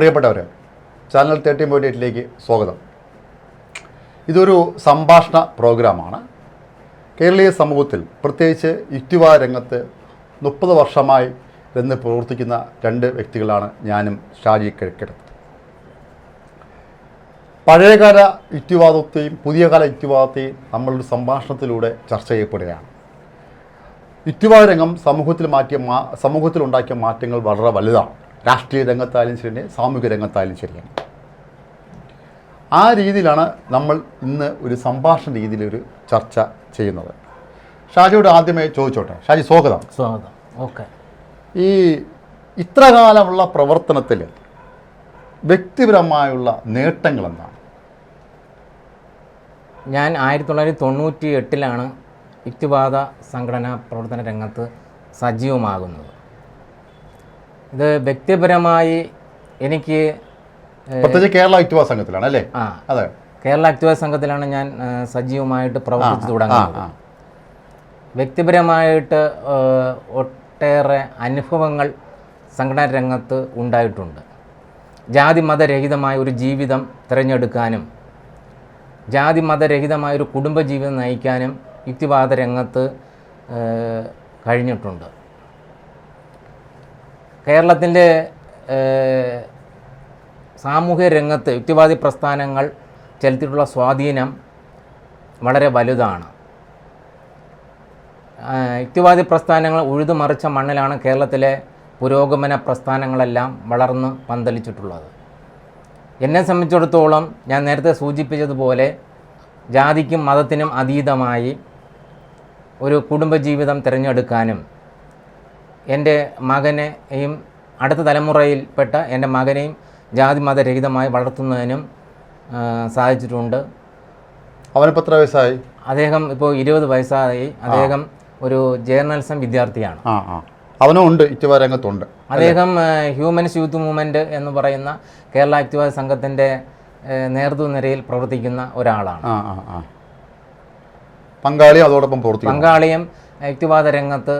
പ്രിയപ്പെട്ടവർ channel thirty point എയ്റ്റിലേക്ക് സ്വാഗതം. ഇതൊരു സംഭാഷണ പ്രോഗ്രാമാണ്. കേരളീയ സമൂഹത്തിൽ പ്രത്യേകിച്ച് യുക്തിവാദ രംഗത്ത് മുപ്പത് വർഷമായി നിന്ന് പ്രവർത്തിക്കുന്ന രണ്ട് വ്യക്തികളാണ് ഞാനും ഷാജി കിഴക്കിടത്ത് പഴയകാല യുക്തിവാദത്തെയും പുതിയ കാല യുക്തിവാദത്തെയും നമ്മളൊരു സംഭാഷണത്തിലൂടെ ചർച്ച ചെയ്യപ്പെടുകയാണ്. യുക്തിവാദ രംഗം സമൂഹത്തിൽ മാറ്റിയ മാ സമൂഹത്തിലുണ്ടാക്കിയ മാറ്റങ്ങൾ വളരെ വലുതാണ്. രാഷ്ട്രീയ രംഗത്തായാലും ശരി സാമൂഹിക രംഗത്തായാലും ശരിയാണ് ആ രീതിയിലാണ് നമ്മൾ ഇന്ന് ഒരു സംഭാഷണ രീതിയിൽ ഒരു ചർച്ച ചെയ്യുന്നത്. ഷാജിയോട് ആദ്യമേ ചോദിച്ചോട്ടെ? ഷാജി സ്വാഗതം. സ്വാഗതം. ഓക്കെ. ഈ ഇത്രകാലമുള്ള പ്രവർത്തനത്തിൽ വ്യക്തിപരമായുള്ള നേട്ടങ്ങൾ എന്താണ് ഞാൻ ആയിരത്തി തൊള്ളായിരത്തി തൊണ്ണൂറ്റി എട്ടിലാണ് യുക്തിവാദ സംഘടനാ പ്രവർത്തന രംഗത്ത് സജീവമാകുന്നത്. ഇത് വ്യക്തിപരമായി എനിക്ക് പ്രത്യേകിച്ച് കേരള യുക്തിവാദ സംഘത്തിലാണ് അല്ലേ? അതെ. കേരള യുക്തിവാദ സംഘത്തിലാണ് ഞാൻ സജീവമായിട്ട് പ്രവർത്തിച്ചു തുടങ്ങുന്നത്. വ്യക്തിപരമായിട്ട് ഒട്ടേറെ അനുഭവങ്ങൾ സംഘടനാ രംഗത്ത് ഉണ്ടായിട്ടുണ്ട്. ജാതി മതരഹിതമായ ഒരു ജീവിതം തിരഞ്ഞെടുക്കാനും ജാതി മതരഹിതമായ ഒരു കുടുംബജീവിതം നയിക്കാനും യുക്തിവാദ രംഗത്ത് കഴിഞ്ഞിട്ടുണ്ട്. കേരളത്തിന്റെ സാമൂഹ്യ രംഗത്ത് യുക്തിവാദി പ്രസ്ഥാനങ്ങൾ ചെലുത്തിയിട്ടുള്ള സ്വാധീനം വളരെ വലുതാണ്. യുക്തിവാദി പ്രസ്ഥാനങ്ങൾ ഉഴുതുമറിച്ച മണ്ണിലാണ് കേരളത്തിലെ പുരോഗമന പ്രസ്ഥാനങ്ങളെല്ലാം വളർന്ന് പന്തലിച്ചിട്ടുള്ളത്. എന്നെ സംബന്ധിച്ചിടത്തോളം ഞാൻ നേരത്തെ സൂചിപ്പിച്ചതുപോലെ ജാതിക്കും മതത്തിനും അതീതമായി ഒരു കുടുംബജീവിതം തിരഞ്ഞെടുക്കാനും എന്റെ മകനെയും അടുത്ത തലമുറയിൽപ്പെട്ട എന്റെ മകനെയും ജാതി മതരഹിതമായി വളർത്തുന്നതിനും സാധിച്ചിട്ടുണ്ട്. അവനിപ്പോൾ എത്ര വയസ്സായി? അദ്ദേഹം ഇപ്പോൾ ഇരുപത് വയസ്സായി. അദ്ദേഹം ഒരു ജേർണലിസം വിദ്യാർത്ഥിയാണ്. അവനും ഉണ്ട് യുക്തിവാദ രംഗത്തുണ്ട് അദ്ദേഹം ഹ്യൂമൻസ് യൂത്ത് മൂവ്മെന്റ് എന്ന് പറയുന്ന കേരള യുക്തിവാദ സംഘത്തിന്റെ നേതൃനിരയിൽ പ്രവർത്തിക്കുന്ന ഒരാളാണ്. ആ ആ ആ. പങ്കാളി അതോടൊപ്പം പങ്കാളിയും യുക്തിവാദ രംഗത്ത്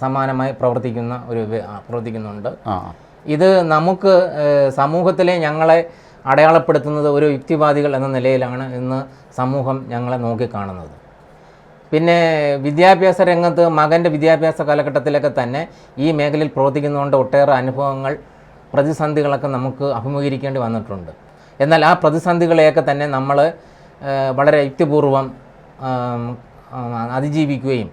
സമാനമായി പ്രവർത്തിക്കുന്ന ഒരു പ്രവർത്തിക്കുന്നുണ്ട്. ഇത് നമുക്ക് സമൂഹത്തിലെ ഞങ്ങളെ അടയാളപ്പെടുത്തുന്നത് ഒരു യുക്തിവാദികൾ എന്ന നിലയിലാണ് ഇന്ന് സമൂഹം ഞങ്ങളെ നോക്കിക്കാണുന്നത്. പിന്നെ വിദ്യാഭ്യാസ രംഗത്ത് മകന്റെ വിദ്യാഭ്യാസ കാലഘട്ടത്തിലൊക്കെ തന്നെ ഈ മേഖലയിൽ പ്രവർത്തിക്കുന്നതുകൊണ്ട് ഒട്ടേറെ അനുഭവങ്ങൾ പ്രതിസന്ധികളൊക്കെ നമുക്ക് അഭിമുഖീകരിക്കേണ്ടി വന്നിട്ടുണ്ട്. എന്നാൽ ആ പ്രതിസന്ധികളെയൊക്കെ തന്നെ നമ്മൾ വളരെ യുക്തിപൂർവം അതിജീവിക്കുകയും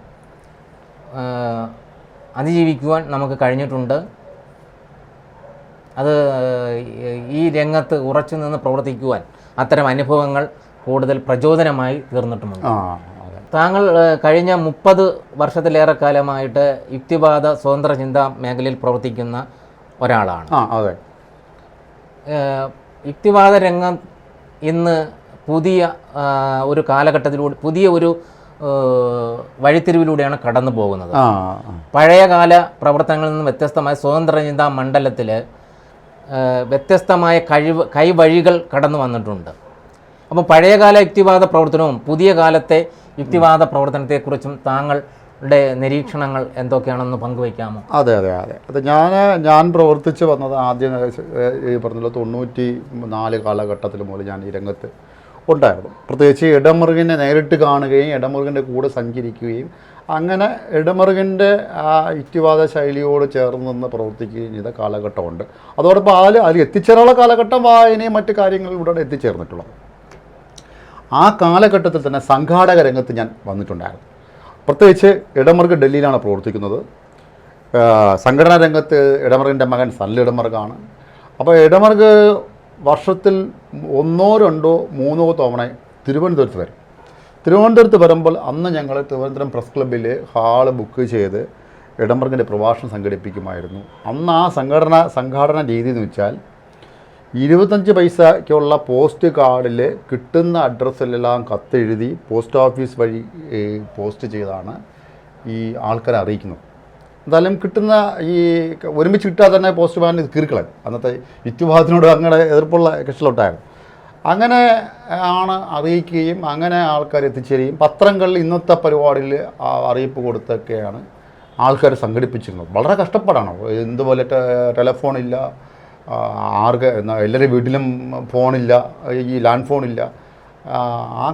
അതിജീവിക്കുവാൻ നമുക്ക് കഴിഞ്ഞിട്ടുണ്ട്. അത് ഈ രംഗത്ത് ഉറച്ചു നിന്ന് പ്രവർത്തിക്കുവാൻ അത്തരം അനുഭവങ്ങൾ കൂടുതൽ പ്രചോദനമായി തീർന്നിട്ടുമുണ്ട്. താങ്കൾ കഴിഞ്ഞ മുപ്പത് വർഷത്തിലേറെ കാലമായിട്ട് യുക്തിവാദ സ്വതന്ത്ര ചിന്താ മേഖലയിൽ പ്രവർത്തിക്കുന്ന ഒരാളാണ്. അതെ. യുക്തിവാദ രംഗം ഇന്ന് പുതിയ ഒരു കാലഘട്ടത്തിലൂടെ പുതിയ ഒരു വഴിത്തിരിവിലൂടെയാണ് കടന്നു പോകുന്നത്. പഴയകാല പ്രവർത്തനങ്ങളിൽ നിന്നും വ്യത്യസ്തമായ സ്വതന്ത്ര ചിന്താ മണ്ഡലത്തിൽ വ്യത്യസ്തമായ കഴിവ് കൈവഴികൾ കടന്നു വന്നിട്ടുണ്ട്. അപ്പോൾ പഴയകാല യുക്തിവാദ പ്രവർത്തനവും പുതിയ കാലത്തെ യുക്തിവാദ പ്രവർത്തനത്തെക്കുറിച്ചും താങ്കളുടെ നിരീക്ഷണങ്ങൾ എന്തൊക്കെയാണെന്ന് പങ്കുവയ്ക്കാമോ? അതെ അതെ അതെ. അത് ഞാൻ ഞാൻ പ്രവർത്തിച്ച് വന്നത് ആദ്യം ഈ പറഞ്ഞല്ലോ തൊണ്ണൂറ്റി നാല് കാലഘട്ടത്തിൽ മുതൽ ഞാൻ ഈ രംഗത്ത് ഉണ്ടായിരുന്നു. പ്രത്യേകിച്ച് ഇടമുറുകിനെ നേരിട്ട് കാണുകയും ഇടമുറുകിന്റെ കൂടെ സഞ്ചരിക്കുകയും അങ്ങനെ ഇടമുറുകിന്റെ ആ യുക്തിവാദ ശൈലിയോട് ചേർന്ന് നിന്ന് പ്രവർത്തിക്കുകയും ചെയ്ത കാലഘട്ടമുണ്ട്. അതോടൊപ്പം അതിൽ അതിൽ എത്തിച്ചേരാനുള്ള കാലഘട്ടം വായനയും മറ്റു കാര്യങ്ങളിലൂടെ എത്തിച്ചേർന്നിട്ടുള്ളത് ആ കാലഘട്ടത്തിൽ തന്നെ സംഘാടക രംഗത്ത് ഞാൻ വന്നിട്ടുണ്ടായിരുന്നു. പ്രത്യേകിച്ച് ഇടമർഗ് ഡൽഹിയിലാണ് പ്രവർത്തിക്കുന്നത്. സംഘടനാ രംഗത്ത് ഇടമുറുകിന്റെ മകൻ സല്ല ഇടമുറുകാണ് അപ്പോൾ ഇടമർഗ് വർഷത്തിൽ ഒന്നോ രണ്ടോ മൂന്നോ തവണ തിരുവനന്തപുരത്ത് വരും. തിരുവനന്തപുരത്ത് വരുമ്പോൾ അന്ന് ഞങ്ങൾ തിരുവനന്തപുരം പ്രസ് ക്ലബ്ബിൽ ഹാൾ ബുക്ക് ചെയ്ത് ഇടമർഗിന്റെ പ്രഭാഷണം സംഘടിപ്പിക്കുമായിരുന്നു. അന്ന് ആ സംഘടന സംഘാടന രീതി എന്ന് വെച്ചാൽ ഇരുപത്തഞ്ച് പൈസയ്ക്കുള്ള പോസ്റ്റ് കാർഡിൽ കിട്ടുന്ന അഡ്രസ്സിലെല്ലാം കത്തെഴുതി പോസ്റ്റ് ഓഫീസ് വഴി പോസ്റ്റ് ചെയ്താണ് ഈ ആൾക്കാരെ അറിയിക്കുന്നത്. എന്തായാലും കിട്ടുന്ന ഈ ഒരുമിച്ച് കിട്ടാതെ തന്നെ പോസ്റ്റ് മാൻ ഇത് കീറിക്കളയും. അന്നത്തെ യുക്തിവാദത്തിനോട് അങ്ങനെ എതിർപ്പുള്ള കക്ഷിയിലോട്ടായിരുന്നു അങ്ങനെ ആണ് അറിയിക്കുകയും അങ്ങനെ ആൾക്കാർ എത്തിച്ചേരുകയും പത്രങ്ങളിൽ ഇന്നത്തെ പരിപാടിയിൽ അറിയിപ്പ് കൊടുത്തൊക്കെയാണ് ആൾക്കാർ സംഘടിപ്പിച്ചിരുന്നത്. വളരെ കഷ്ടപ്പാടാണ്. എന്തുപോലെ ടെലഫോണില്ല ആർക്ക് എല്ലാവരും വീട്ടിലും ഫോണില്ല ഈ ലാൻഡ് ഫോണില്ല ആ,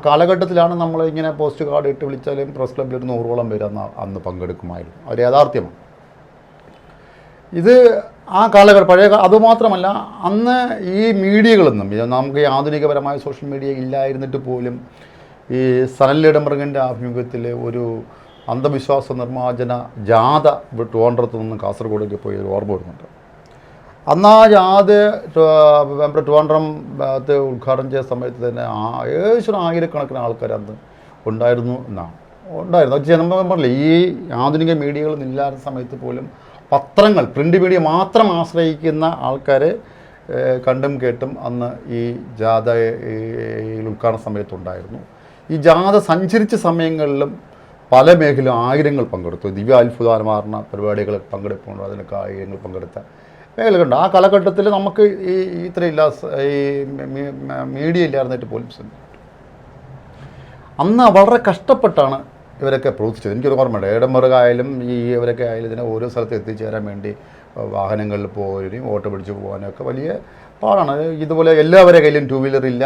കാലഘട്ടത്തിലാണ് നമ്മൾ ഇങ്ങനെ പോസ്റ്റ് കാർഡ് ഇട്ട് വിളിച്ചാലും പ്രസ് ക്ലബ്ബിൽ ഒരു നൂറോളം പേര് അന്ന് അന്ന് പങ്കെടുക്കുമായിരുന്നു. ഒരു യാഥാർത്ഥ്യമാണ്. ഇത് ആ കാലഘട്ടം പഴയ അതുമാത്രമല്ല അന്ന് ഈ മീഡിയകളൊന്നും നമുക്ക് ഈ ആധുനികപരമായ സോഷ്യൽ മീഡിയ ഇല്ലായിരുന്നിട്ട് പോലും ഈ സനലിടമൃഗന്റെ ആഭിമുഖ്യത്തിൽ ഒരു അന്ധവിശ്വാസ നിർമ്മാർജന ജാഥ ട്രിവാൻഡ്രത്ത് നിന്ന് കാസർഗോഡേക്ക് പോയി ഒരു ഓർമ്മ വരുന്നുണ്ട്. അന്ന് ആ ജാഥ നമ്മുടെ ട്രിവാൻഡ്രം ഭാഗത്ത് ഉദ്ഘാടനം ചെയ്ത സമയത്ത് തന്നെ ഏകദേശം ആയിരക്കണക്കിന് ആൾക്കാർ അന്ന് ഉണ്ടായിരുന്നു എന്നാണ്. ഉണ്ടായിരുന്നു. പറഞ്ഞില്ല ഈ ആധുനിക മീഡിയകളൊന്നും ഇല്ലാത്ത സമയത്ത് പോലും പത്രങ്ങൾ പ്രിന്റ് മീഡിയ മാത്രം ആശ്രയിക്കുന്ന ആൾക്കാർ കണ്ടും കേട്ടും അന്ന് ഈ ജാഥ ഈ ഉദ്ഘാടന സമയത്തുണ്ടായിരുന്നു. ഈ ജാഥ സഞ്ചരിച്ച സമയങ്ങളിലും പല മേഖല ആയിരങ്ങൾ പങ്കെടുത്തു. ദിവ്യ അത്ഭുതമാർന്ന പരിപാടികൾ പങ്കെടുപ്പുണ്ട് അതിനൊക്കെ ആയിരങ്ങൾ പങ്കെടുത്ത മേഖലകളുണ്ട്. ആ കാലഘട്ടത്തിൽ നമുക്ക് ഈ ഇത്രയില്ല ഈ മീഡിയ ഇല്ലായിരുന്നിട്ട് പോലും അന്ന് വളരെ കഷ്ടപ്പെട്ടാണ് ഇവരൊക്കെ പ്രവർത്തിച്ചത് എനിക്കൊരു ഓർമ്മയുണ്ട്. ഏടമറുകായാലും ഈ ഇവരൊക്കെ ആയാലും ഇതിനെ ഓരോ സ്ഥലത്ത് എത്തിച്ചേരാൻ വേണ്ടി വാഹനങ്ങളിൽ പോകാനും ഓട്ടോ പിടിച്ച് പോകാനും ഒക്കെ വലിയ പാടാണ്. ഇതുപോലെ എല്ലാവരുടെ കയ്യിലും ടൂ വീലർ ഇല്ല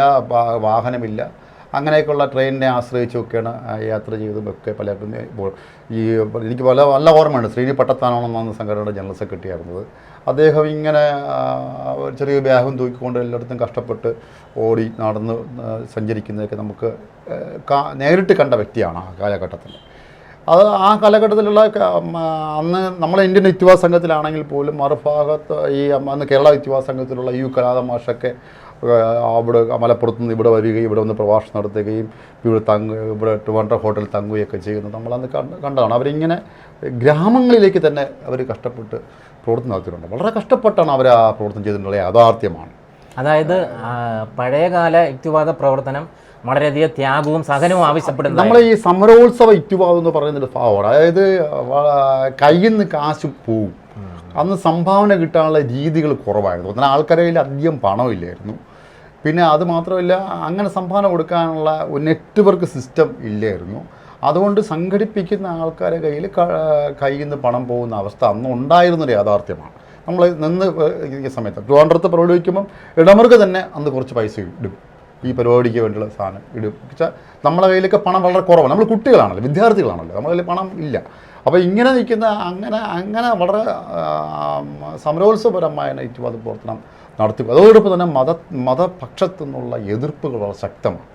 വാഹനമില്ല. അങ്ങനെയൊക്കെയുള്ള ട്രെയിനിനെ ആശ്രയിച്ചൊക്കെയാണ് യാത്ര ചെയ്തതും ഒക്കെ പലർക്കും ഇപ്പോൾ ഈ എനിക്ക് പല നല്ല ഓർമ്മയുണ്ട്. ശ്രീനി പട്ടത്താനാണെന്നാണ് സംഘടനയുടെ ജനറൽ സെക്രട്ടറി ആയിരുന്നത്. അദ്ദേഹം ഇങ്ങനെ ചെറിയ ബാഗും തൂക്കിക്കൊണ്ട് എല്ലായിടത്തും കഷ്ടപ്പെട്ട് ഓടി നടന്ന് സഞ്ചരിക്കുന്നതൊക്കെ നമുക്ക് നേരിട്ട് കണ്ട വ്യക്തിയാണ് ആ കാലഘട്ടത്തിൽ. അത് ആ കാലഘട്ടത്തിലുള്ള അന്ന് നമ്മളെ ഇന്ത്യൻ യുക്തിവാദ സംഘത്തിലാണെങ്കിൽ പോലും മറുഭാഗത്ത് ഈ അന്ന് കേരള യുക്തിവാദ സംഘത്തിലുള്ള യു കലാത മാഷൊക്കെ ആ, അവിടെ മലപ്പുറത്ത് നിന്ന് ഇവിടെ വരികയും ഇവിടെ വന്ന് പ്രഭാഷണം നടത്തുകയും ഇവിടെ തങ്ങ ഇവിടെ ട്രിവാൻഡ്ര ഹോട്ടലിൽ തങ്ങുകയൊക്കെ ചെയ്യുന്നത് നമ്മളന്ന് കണ്ട കണ്ടതാണ്. അവരിങ്ങനെ ഗ്രാമങ്ങളിലേക്ക് തന്നെ അവർ കഷ്ടപ്പെട്ട് പ്രവർത്തനം നടത്തിയിട്ടുണ്ട്. വളരെ കഷ്ടപ്പെട്ടാണ് അവർ ആ പ്രവർത്തനം ചെയ്തിട്ടുള്ള യാഥാർത്ഥ്യമാണ്. അതായത് പഴയകാല യുക്തിവാദ പ്രവർത്തനം വളരെയധികം ത്യാഗവും സഹനവും ആവശ്യപ്പെടുന്നു നമ്മൾ ഈ സമരോത്സവ യുക്തിവാദം എന്ന് പറയുന്നൊരു ഭാവമാണ്. അതായത് കയ്യിൽ നിന്ന് കാശ് പോവും. അന്ന് സംഭാവന കിട്ടാനുള്ള രീതികൾ കുറവായിരുന്നു. എന്നാൽ ആൾക്കാരുടെ കയ്യിൽ അധികം പണമില്ലായിരുന്നു പിന്നെ അത് മാത്രമല്ല അങ്ങനെ സംഭാവന കൊടുക്കാനുള്ള ഒരു നെറ്റ്വർക്ക് സിസ്റ്റം ഇല്ലായിരുന്നു. അതുകൊണ്ട് സംഘടിപ്പിക്കുന്ന ആൾക്കാരുടെ കയ്യിൽ കയ്യിൽ നിന്ന് പണം പോകുന്ന അവസ്ഥ അന്ന് ഉണ്ടായിരുന്നൊരു യാഥാർത്ഥ്യമാണ്. നമ്മൾ നിന്ന് ഈ സമയത്ത് ട്രിവാൻഡ്രത്ത് പ്രകടിപ്പിക്കുമ്പം ഇടമർക്ക് തന്നെ അന്ന് കുറച്ച് പൈസ ഇടും. ഈ പരിപാടിക്ക് വേണ്ടിയുള്ള സാധനം ഇടും. വെച്ചാൽ നമ്മളെ കയ്യിലൊക്കെ പണം വളരെ കുറവാണ്. നമ്മൾ കുട്ടികളാണല്ലോ വിദ്യാർത്ഥികളാണല്ലോ. നമ്മളെ കയ്യിൽ പണം ഇല്ല. അപ്പോൾ ഇങ്ങനെ നിൽക്കുന്ന അങ്ങനെ അങ്ങനെ വളരെ സമരോത്സവപരമായ അത് പ്രവർത്തനം നടത്തി അതോടൊപ്പം തന്നെ മത മതപക്ഷത്തു നിന്നുള്ള എതിർപ്പുകൾ വളരെ ശക്തമാണ്.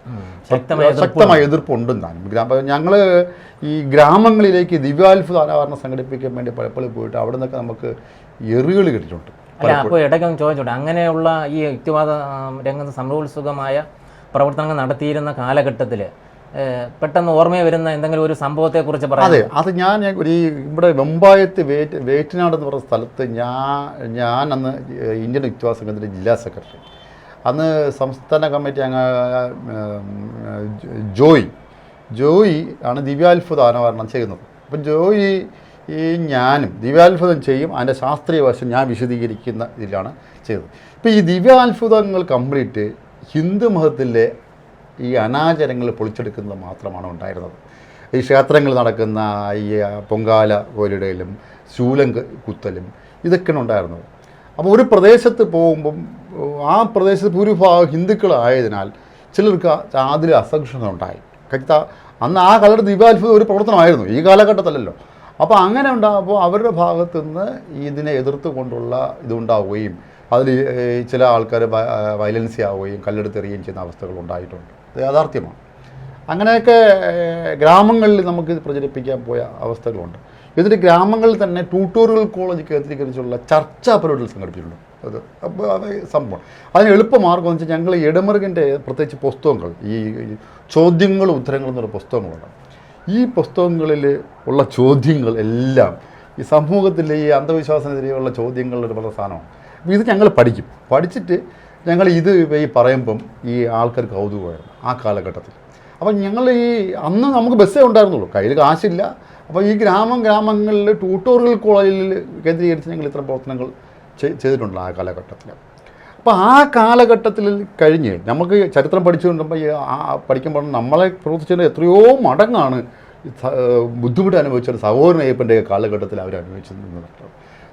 ശക്തമായ ശക്തമായ എതിർപ്പുണ്ട് താനും ഗ്രാമ ഞങ്ങൾ ഈ ഗ്രാമങ്ങളിലേക്ക് ദിവ്യാത്ഭുത അനാവരണം സംഘടിപ്പിക്കാൻ വേണ്ടി പലപ്പോഴും പോയിട്ട് അവിടെ നിന്നൊക്കെ നമുക്ക് എറുകൾ കിട്ടിയിട്ടുണ്ട് അപ്പോൾ ഇടയ്ക്കൊന്ന് ചോദിച്ചോട്ടെ? അങ്ങനെയുള്ള ഈ യുക്തിവാദ രംഗത്ത് സമരോത്സുഖമായ പ്രവർത്തനങ്ങൾ നടത്തിയിരുന്ന കാലഘട്ടത്തിൽ പെട്ടെന്ന് ഓർമ്മയിൽ വരുന്ന എന്തെങ്കിലും ഒരു സംഭവത്തെക്കുറിച്ച് പറയാം അതെ അത് ഞാൻ ഒരു ഇവിടെ വെമ്പായത്ത് വേറ്റ് വേറ്റനാട് എന്ന് പറഞ്ഞ സ്ഥലത്ത് ഞാൻ ഞാൻ അന്ന് ഇന്ത്യൻ യുക്തിവാദ സംഘത്തിന്റെ ജില്ലാ സെക്രട്ടറി. അന്ന് സംസ്ഥാന കമ്മിറ്റി അംഗ ജോയ് ജോയി ആണ് ദിവ്യാത്ഭുത അനാവരണം ചെയ്യുന്നത്. അപ്പം ജോയി ഈ ഞാനും ദിവ്യാത്ഭുതം ചെയ്യും അതിന്റെ ശാസ്ത്രീയ വശം ഞാൻ വിശദീകരിക്കുന്ന ഇതിലാണ് ചെയ്തത്. ഇപ്പോൾ ഈ ദിവ്യാത്ഭുതങ്ങൾ കംപ്ലീറ്റ് ഹിന്ദു മതത്തിലെ ഈ അനാചാരങ്ങൾ പൊളിച്ചെടുക്കുന്നത് മാത്രമാണ് ഉണ്ടായിരുന്നത്. ഈ ക്ഷേത്രങ്ങളിൽ നടക്കുന്ന ഈ പൊങ്കാല കോലിടയിലും ശൂലം കുത്തലും ഇതൊക്കെയാണ് ഉണ്ടായിരുന്നത്. അപ്പോൾ ഒരു പ്രദേശത്ത് പോകുമ്പം ആ പ്രദേശത്ത് ഭൂരിഭാഗം ഹിന്ദുക്കളായതിനാൽ ചിലർക്ക് അതിൽ അസഹിഷ്ണുത ഉണ്ടായി. കക്ത അന്ന് ആ കാലത്ത് ദീപാത്ഭുതം ഒരു പ്രവർത്തനമായിരുന്നു ഈ കാലഘട്ടത്തിലല്ലോ. അപ്പോൾ അങ്ങനെ ഉണ്ടാകുമ്പോൾ അവരുടെ ഭാഗത്തു നിന്ന് ഇതിനെ എതിർത്ത് കൊണ്ടുള്ള ഇതുണ്ടാവുകയും അതിൽ ചില ആൾക്കാർ വയലൻസി ആവുകയും കല്ലെടുത്തെറിയുകയും ചെയ്യുന്ന അവസ്ഥകൾ ഉണ്ടായിട്ടുണ്ട്. ഇത് യാഥാർത്ഥ്യമാണ്. അങ്ങനെയൊക്കെ ഗ്രാമങ്ങളിൽ നമുക്ക് പ്രചരിപ്പിക്കാൻ പോയ അവസ്ഥകളുണ്ട്. എന്നിട്ട് ഗ്രാമങ്ങളിൽ തന്നെ ട്യൂട്ടോറിയൽ കോളേജ് കേന്ദ്രീകരിച്ചുള്ള ചർച്ചാ പരിപാടികൾ സംഘടിപ്പിച്ചിട്ടുണ്ട്. അത് അപ്പോൾ അത് സംഭവം. അതിന് എളുപ്പമാർഗം എന്ന് വെച്ചാൽ ഞങ്ങൾ ഇടമറുകിന്റെ പ്രത്യേകിച്ച് പുസ്തകങ്ങൾ ഈ ചോദ്യങ്ങളും ഉത്തരങ്ങളും എന്നൊരു പുസ്തകങ്ങളുണ്ട്. ഈ പുസ്തകങ്ങളിൽ ഉള്ള ചോദ്യങ്ങൾ എല്ലാം ഈ സമൂഹത്തിലെ ഈ അന്ധവിശ്വാസത്തിനെതിരെയുള്ള ചോദ്യങ്ങളുടെ വളരെ സാധനമാണ്. അപ്പോൾ ഇത് ഞങ്ങൾ പഠിക്കും. പഠിച്ചിട്ട് ഞങ്ങൾ ഇത് ഈ പറയുമ്പം ഈ ആൾക്കാർ കൗതുകമായിരുന്നു ആ കാലഘട്ടത്തിൽ. അപ്പം ഞങ്ങൾ ഈ അന്ന് നമുക്ക് ബസ്സേ ഉണ്ടായിരുന്നുള്ളൂ. കയ്യിൽ കാശില്ല. അപ്പോൾ ഈ ഗ്രാമം ഗ്രാമങ്ങളിൽ ട്യൂട്ടോറിയൽ കോളേജിൽ കേന്ദ്രീകരിച്ച് ഞങ്ങൾ ഇത്തരം പ്രവർത്തനങ്ങൾ ചെയ്തിട്ടുണ്ട് ആ കാലഘട്ടത്തിൽ. അപ്പോൾ ആ കാലഘട്ടത്തിൽ കഴിഞ്ഞ് നമുക്ക് ചരിത്രം പഠിച്ചുകൊണ്ടുമ്പോൾ ആ പഠിക്കുമ്പോൾ നമ്മളെ പ്രവർത്തിച്ചതിന്റെ എത്രയോ മടങ്ങാണ് ബുദ്ധിമുട്ട് അനുഭവിച്ച സഹോദരനയ്യപ്പന്റെ കാലഘട്ടത്തിൽ അവർ അനുഭവിച്ചിരുന്നത്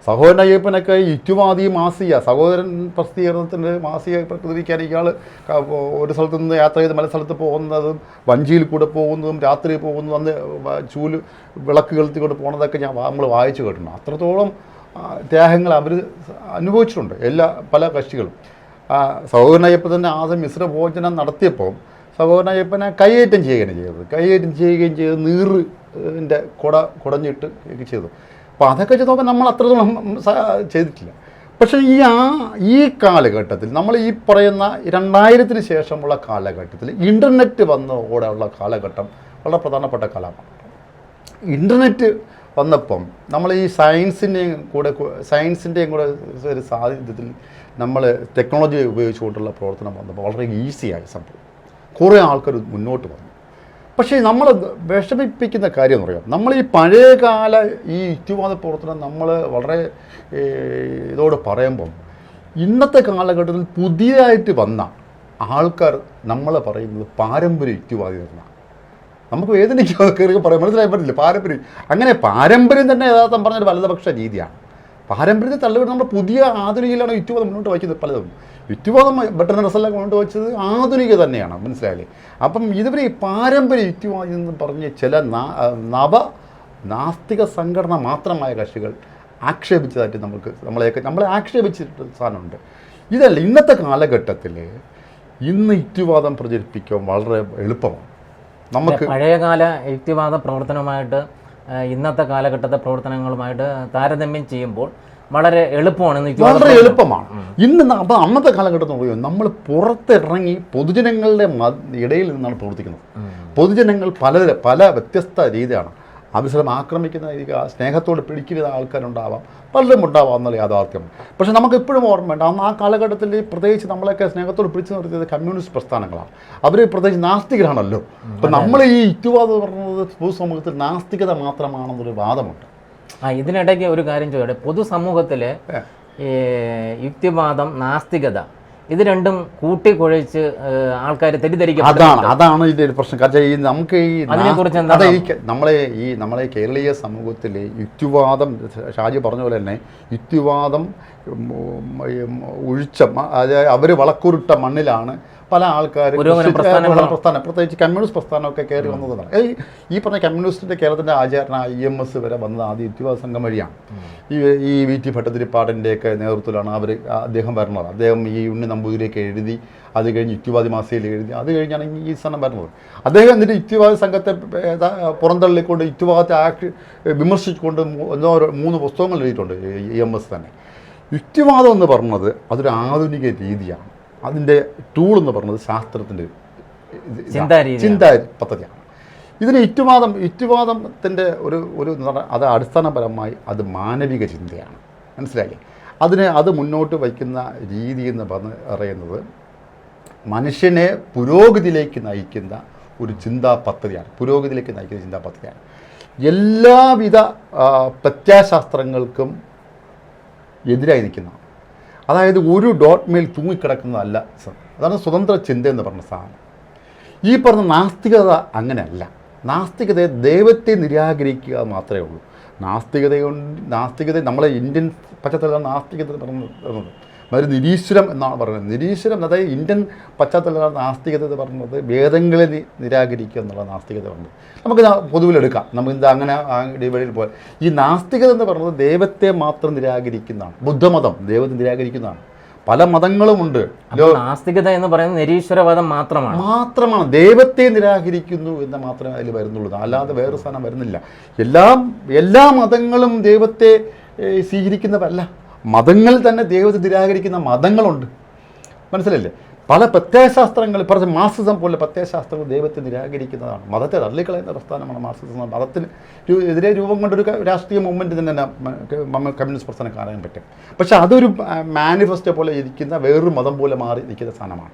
സഹോദരൻ അയ്യപ്പനൊക്കെ യുറ്റുവാദി മാസിക സഹോദരൻ പ്രസിദ്ധീകരണത്തിന്റെ മാസിക പ്രതികരിക്കാൻ ഇയാൾ ഒരു സ്ഥലത്ത് നിന്ന് യാത്ര ചെയ്ത് മല സ്ഥലത്ത് പോകുന്നതും വഞ്ചിയിൽ കൂടെ പോകുന്നതും രാത്രി പോകുന്നതും അന്ന് ചൂൽ വിളക്ക് കൊളുത്തിക്കൊണ്ട് പോകുന്നതൊക്കെ ഞാൻ നമ്മൾ വായിച്ചു കേട്ടിട്ടുണ്ട്. അത്രത്തോളം ത്യാഗങ്ങൾ അവർ അനുഭവിച്ചിട്ടുണ്ട് എല്ലാ പല കക്ഷികളും. സഹോദരൻ അയ്യപ്പൻ തന്നെ ആദ്യം മിശ്ര ഭോജനം നടത്തിയപ്പോൾ സഹോദരൻ അയ്യപ്പനെ കൈയേറ്റം ചെയ്യുകയാണ് ചെയ്തത്. കൈയേറ്റം ചെയ്യുകയും ചെയ്ത് നീറിന്റെ കുട കുടഞ്ഞിട്ട് ചെയ്തു. അപ്പോൾ അതൊക്കെ വെച്ച് നോക്കാൻ നമ്മൾ അത്രത്തോളം ചെയ്തിട്ടില്ല. പക്ഷേ ഈ ആ ഈ കാലഘട്ടത്തിൽ നമ്മൾ ഈ പറയുന്ന രണ്ടായിരത്തിന് ശേഷമുള്ള കാലഘട്ടത്തിൽ ഇന്റർനെറ്റ് വന്ന ഓടെയുള്ള കാലഘട്ടം വളരെ പ്രധാനപ്പെട്ട കാലമാണ്. ഇന്റർനെറ്റ് വന്നപ്പം നമ്മൾ ഈ സയൻസിന്റെയും കൂടെ സയൻസിന്റെയും കൂടെ ഒരു സാന്നിധ്യത്തിൽ നമ്മൾ ടെക്നോളജി ഉപയോഗിച്ചുകൊണ്ടുള്ള പ്രവർത്തനം വന്നപ്പോൾ വളരെ ഈസിയായി സംഭവം. കുറേ ആൾക്കാർ മുന്നോട്ട് വന്നു. പക്ഷേ നമ്മൾ വിഷമിപ്പിക്കുന്ന കാര്യം എന്ന് പറയാം. നമ്മൾ ഈ പഴയകാല ഈ യുക്തിവാദ പ്രവർത്തനം നമ്മൾ വളരെ ഇതോട് പറയുമ്പം ഇന്നത്തെ കാലഘട്ടത്തിൽ പുതിയതായിട്ട് വന്ന ആൾക്കാർ നമ്മൾ പറയുന്നത് പാരമ്പര്യ യുക്തിവാദികളാണ്. നമുക്ക് വേദനിക്കുക കയറി പറയാം മനസ്സിലായി പറ്റില്ല. പാരമ്പര്യം അങ്ങനെ പാരമ്പര്യം തന്നെ യഥാർത്ഥം പറഞ്ഞൊരു വലതുപക്ഷ രീതിയാണ്. പാരമ്പര്യത്തെ തള്ളിവിട്ട് നമ്മൾ പുതിയ ആധുനികയിലാണ് യുറ്റുവാദം മുന്നോട്ട് വയ്ക്കുന്നത് പലതും. യുറ്റുവാദം ബട്ടൺ റസലൊക്കെ മുന്നോട്ട് വെച്ചത് ആധുനിക തന്നെയാണ് മനസ്സിലായില്ലേ? അപ്പം ഇതുവരെ ഈ പാരമ്പര്യ യുറ്റുവാദം എന്ന് പറഞ്ഞ് ചില നവ നാസ്തിക സംഘടന മാത്രമായ കക്ഷികൾ ആക്ഷേപിച്ചതായിട്ട് നമുക്ക് നമ്മളെയൊക്കെ നമ്മളെ ആക്ഷേപിച്ചിട്ട് സാധനമുണ്ട്. ഇതല്ല ഇന്നത്തെ കാലഘട്ടത്തിൽ ഇന്ന് യുക്തിവാദം പ്രചരിപ്പിക്കാൻ വളരെ എളുപ്പമാണ്. നമുക്ക് പഴയകാല യുക്തിവാദ പ്രവർത്തനമായിട്ട് ഇന്നത്തെ കാലഘട്ടത്തെ പ്രവർത്തനങ്ങളുമായിട്ട് താരതമ്യം ചെയ്യുമ്പോൾ വളരെ എളുപ്പമാണ് വളരെ എളുപ്പമാണ്. ഇന്ന് അപ്പോൾ അന്നത്തെ കാലഘട്ടത്തിൽ പറയുമ്പോൾ നമ്മൾ പുറത്തിറങ്ങി പൊതുജനങ്ങളുടെ ഇടയിൽ നിന്നാണ് പ്രവർത്തിക്കുന്നത്. പൊതുജനങ്ങൾ പല പല വ്യത്യസ്ത രീതിയാണ്. അവസരം ആക്രമിക്കുന്ന രീതിക്ക് ആ സ്നേഹത്തോട് പിടിക്കുന്ന ആൾക്കാരുണ്ടാവാം. പലരും ഉണ്ടാവാം എന്നുള്ള യാഥാർത്ഥ്യം. പക്ഷേ നമുക്ക് ഇപ്പോഴും ഓർമ്മ വേണ്ട അന്ന് ആ കാലഘട്ടത്തിൽ പ്രത്യേകിച്ച് നമ്മളൊക്കെ സ്നേഹത്തോട് പിടിച്ചു നിർത്തിയത് കമ്മ്യൂണിസ്റ്റ് പ്രസ്ഥാനങ്ങളാണ്. അവർ പ്രത്യേകിച്ച് നാസ്തികരാണല്ലോ. അപ്പം നമ്മൾ ഈ യുക്തിവാദം എന്ന് പറയുന്നത് പൊതുസമൂഹത്തിൽ നാസ്തികത മാത്രമാണെന്നൊരു വാദമുണ്ട്. ആ ഇതിനിടയ്ക്ക് ഒരു കാര്യം ചോദിക്കട്ടെ. പൊതുസമൂഹത്തിൽ ഈ യുക്തിവാദം നാസ്തികത ഇത് രണ്ടും കൂട്ടി കൂട്ടിക്കുഴച്ച് ആൾക്കാർ തെറ്റിദ്ധരിക്കും അതാണ് അതാണ് ഇതിന്റെ ഒരു പ്രശ്നം. കാരണം ഈ നമുക്ക് ഈ അതിനെക്കുറിച്ച് നമ്മളെ ഈ നമ്മളെ കേരളീയ സമൂഹത്തിൽ യുക്തിവാദം ഷാജി പറഞ്ഞ പോലെ തന്നെ യുക്തിവാദം ഒഴിച്ച അതായത് അവർ വളക്കുരുട്ട മണ്ണിലാണ് പല ആൾക്കാരും പ്രസ്ഥാനം പ്രത്യേകിച്ച് കമ്മ്യൂണിസ്റ്റ് പ്രസ്ഥാനമൊക്കെ കയറി വന്നതാണ്. ഈ പറഞ്ഞ കമ്മ്യൂണിസ്റ്റിന്റെ കേരളത്തിന്റെ ആചാരണ ഐ എം എസ് വരെ വന്നത് ആദ്യം യുക്തിവാദ സംഘം വഴിയാണ്. ഈ ഈ വി ടി ഭട്ടതിരിപ്പാടിന്റെയൊക്കെ നേതൃത്വത്തിലാണ് അവർ അദ്ദേഹം വരണത്. അദ്ദേഹം ഈ ഉണ്ണി നമ്പൂതിരിയൊക്കെ എഴുതി അത് കഴിഞ്ഞ് യുക്തിവാദി മാസികയിൽ എഴുതി അത് കഴിഞ്ഞാണ് ഈ സ്ഥലം വരുന്നത് അദ്ദേഹം എന്നിട്ട് യുക്തിവാദി സംഘത്തെ പുറന്തള്ളിക്കൊണ്ട് യുക്തിവാദത്തെ ആക്ട് വിമർശിച്ചുകൊണ്ട് ഒന്നോ മൂന്ന് പുസ്തകങ്ങൾ എഴുതിയിട്ടുണ്ട് ഇ എം എസ് തന്നെ. യുക്തിവാദം എന്ന് പറഞ്ഞത് അതൊരു ആധുനിക രീതിയാണ്. അതിന്റെ ടൂൾ എന്ന് പറഞ്ഞത് ശാസ്ത്രത്തിന്റെ. ചിന്താ പദ്ധതിയാണ്. ഇതിന് ഇറ്റുവാദം ഇറ്റുവാദത്തിന്റെ ഒരു ഒരു അത് അടിസ്ഥാനപരമായി അത് മാനവിക ചിന്തയാണ്. മനസ്സിലായില്ലേ? അതിനെ അത് മുന്നോട്ട് വയ്ക്കുന്ന രീതി എന്ന് പറഞ്ഞ് പറയുന്നത് മനുഷ്യനെ പുരോഗതിയിലേക്ക് നയിക്കുന്ന ഒരു ചിന്താ പദ്ധതിയാണ്. പുരോഗതിയിലേക്ക് നയിക്കുന്ന ചിന്താ പദ്ധതിയാണ്. എല്ലാവിധ പ്രത്യാശാസ്ത്രങ്ങൾക്കും എതിരായി നിൽക്കുന്നതാണ് അതായത് ഒരു ഡോട്ട് മേൽ തൂങ്ങിക്കിടക്കുന്നതല്ല അതാണ് സ്വതന്ത്ര ചിന്ത എന്ന് പറഞ്ഞ സാധനം. ഈ പറഞ്ഞ നാസ്തികത അങ്ങനെയല്ല. നാസ്തികതയെ ദൈവത്തെ നിരാകരിക്കുക മാത്രമേ ഉള്ളൂ. നാസ്തികതയുണ്ട് നാസ്തികത നമ്മളെ ഇന്ത്യൻ പശ്ചാത്തലം നാസ്തികത എന്ന് ഒരു നിരീശ്വരം എന്നാണ് പറയുന്നത്. നിരീശ്വരം അതായത് ഇന്ത്യൻ പശ്ചാത്തലത്തിലാണ് നാസ്തികത എന്ന് പറയുന്നത് വേദങ്ങളെ നിരാകരിക്കുക എന്നുള്ള നാസ്തികത ഉണ്ട് നമുക്ക് പൊതുവിലെടുക്കാം നമുക്ക് ഇത് അങ്ങനെ ആ പോയാൽ. ഈ നാസ്തികത എന്ന് പറയുന്നത് ദൈവത്തെ മാത്രം നിരാകരിക്കുന്നതാണ്. ബുദ്ധമതം ദൈവത്തെ നിരാകരിക്കുന്നതാണ്. പല മതങ്ങളുമുണ്ട്. നാസ്തികത എന്ന് പറയുന്നത് നിരീശ്വരവാദം മാത്രമാണ്. മാത്രമാണ്. ദൈവത്തെ നിരാകരിക്കുന്നു എന്ന് മാത്രമേ അതിൽ വരുന്നുള്ളൂ. അല്ലാതെ വേറെ സ്ഥാനം വരുന്നില്ല. എല്ലാം എല്ലാ മതങ്ങളും ദൈവത്തെ സ്വീകരിക്കുന്നവരല്ല. മതങ്ങൾ തന്നെ ദൈവത്തെ നിരാകരിക്കുന്ന മതങ്ങളുണ്ട്. മനസ്സിലല്ലേ? പല പ്രത്യയശാസ്ത്രങ്ങൾ പറഞ്ഞ മാർസിസം പോലെ പ്രത്യയശാസ്ത്രങ്ങൾ ദൈവത്തെ നിരാകരിക്കുന്നതാണ്. മതത്തെ തള്ളിക്കളയുന്ന പ്രസ്ഥാനമാണ് മാർസിസം. മതത്തിന് എതിരെ രൂപം കൊണ്ടൊരു രാഷ്ട്രീയ മൂവ്മെന്റ് തന്നെ കമ്മ്യൂണിസ്റ്റ് പ്രസ്ഥാനം കാണാൻ പറ്റും. പക്ഷെ അതൊരു മാനിഫെസ്റ്റോ പോലെ ഇരിക്കുന്ന വേറൊരു മതം പോലെ മാറി നിൽക്കുന്ന സ്ഥാനമാണ്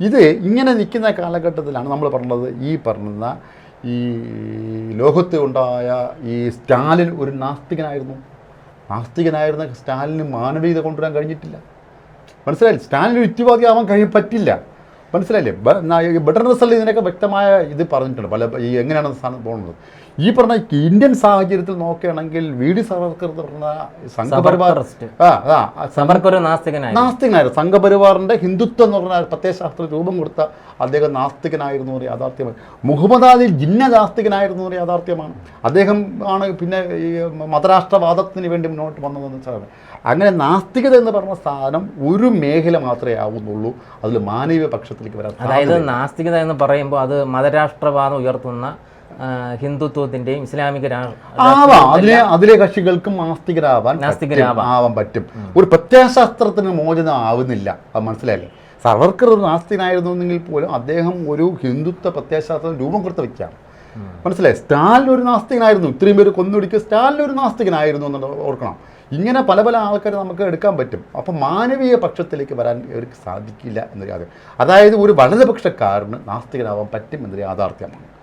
ഇത് ഇങ്ങനെ നിൽക്കുന്ന കാലഘട്ടത്തിലാണ് നമ്മൾ പറഞ്ഞത് ഈ പറഞ്ഞ ഈ ലോകത്ത് ഉണ്ടായ ഈ സ്റ്റാലിൻ ഒരു നാസ്തികനായിരുന്നു. നാസ്തികനായിരുന്ന സ്റ്റാലിന് മാനവികത കൊണ്ടുവരാൻ കഴിഞ്ഞിട്ടില്ല. മനസ്സിലായില്ല? സ്റ്റാലിന് ഒരു യുക്തിവാദി ആവാൻ കഴിയാൻ പറ്റില്ല. മനസ്സിലായില്ലേ? ബെഡർ റിസൾട്ട് ഇതിനൊക്കെ വ്യക്തമായ ഇത് പറഞ്ഞിട്ടുണ്ട്. പല ഈ എങ്ങനെയാണ് സ്ഥാനം പോകുന്നത്? ഈ പറഞ്ഞ ഇന്ത്യൻ സാഹചര്യത്തിൽ നോക്കുകയാണെങ്കിൽ വി ഡി സവർക്കർ പറഞ്ഞ സംഘപരിവാർ നാസ്തികനായിരുന്നു. സംഘപരിവാറിന്റെ ഹിന്ദുത്വം എന്ന് പറഞ്ഞ പ്രത്യയശാസ്ത്ര രൂപം കൊടുത്ത അദ്ദേഹം നാസ്തികനായിരുന്നു ഒരു യാഥാർത്ഥ്യമാണ്. മുഹമ്മദ് അലി ജിന്ന നാസ്തികനായിരുന്നു ഒരു യാഥാർത്ഥ്യമാണ്. അദ്ദേഹം ആണ് പിന്നെ ഈ മതരാഷ്ട്രവാദത്തിന് വേണ്ടി മുന്നോട്ട് വന്നതെന്ന് വെച്ചാൽ അങ്ങനെ നാസ്തികത എന്ന് പറഞ്ഞ സ്ഥാനം ഒരു മേഖല മാത്രമേ ആവുന്നുള്ളൂ. അതിൽ മാനവീയ പക്ഷത്തിലേക്ക് വരാൻ അതായത് നാസ്തികത എന്ന് പറയുമ്പോൾ അത് മതരാഷ്ട്രവാദം ഉയർത്തുന്ന ഹിന്ദുത്വത്തിന്റെയും ഇസ്ലാമിക ആവാം. അതിലെ അതിലെ കക്ഷികൾക്കും നാസ്തികരാവാൻ നാസ്തികരാവാം. ആവാൻ പറ്റും. ഒരു പ്രത്യയശാസ്ത്രത്തിന് മോചനം ആവുന്നില്ല. അത് മനസ്സിലായില്ലേ? സർവർക്കർ ഒരു നാസ്തികനായിരുന്നെങ്കിൽ പോലും അദ്ദേഹം ഒരു ഹിന്ദുത്വ പ്രത്യയശാസ്ത്രം രൂപം കൊടുത്ത വ്യക്തിയാണ് മനസ്സിലായി? സ്റ്റാലിൻ ഒരു നാസ്തികനായിരുന്നു. ഇത്രയും പേര് കൊന്നുപിടിക്ക് സ്റ്റാലിൻ ഒരു നാസ്തികനായിരുന്നു എന്ന് ഓർക്കണം. ഇങ്ങനെ പല പല ആൾക്കാരെ നമുക്ക് എടുക്കാൻ പറ്റും. അപ്പം മാനവീയ പക്ഷത്തിലേക്ക് വരാൻ ഇവർക്ക് സാധിക്കില്ല എന്നൊരു യാഥാർത്ഥ്യം. അതായത് ഒരു വലതുപക്ഷക്കാരന് നാസ്തികനാവാൻ പറ്റും എന്നൊരു യാഥാർത്ഥ്യമാണ്.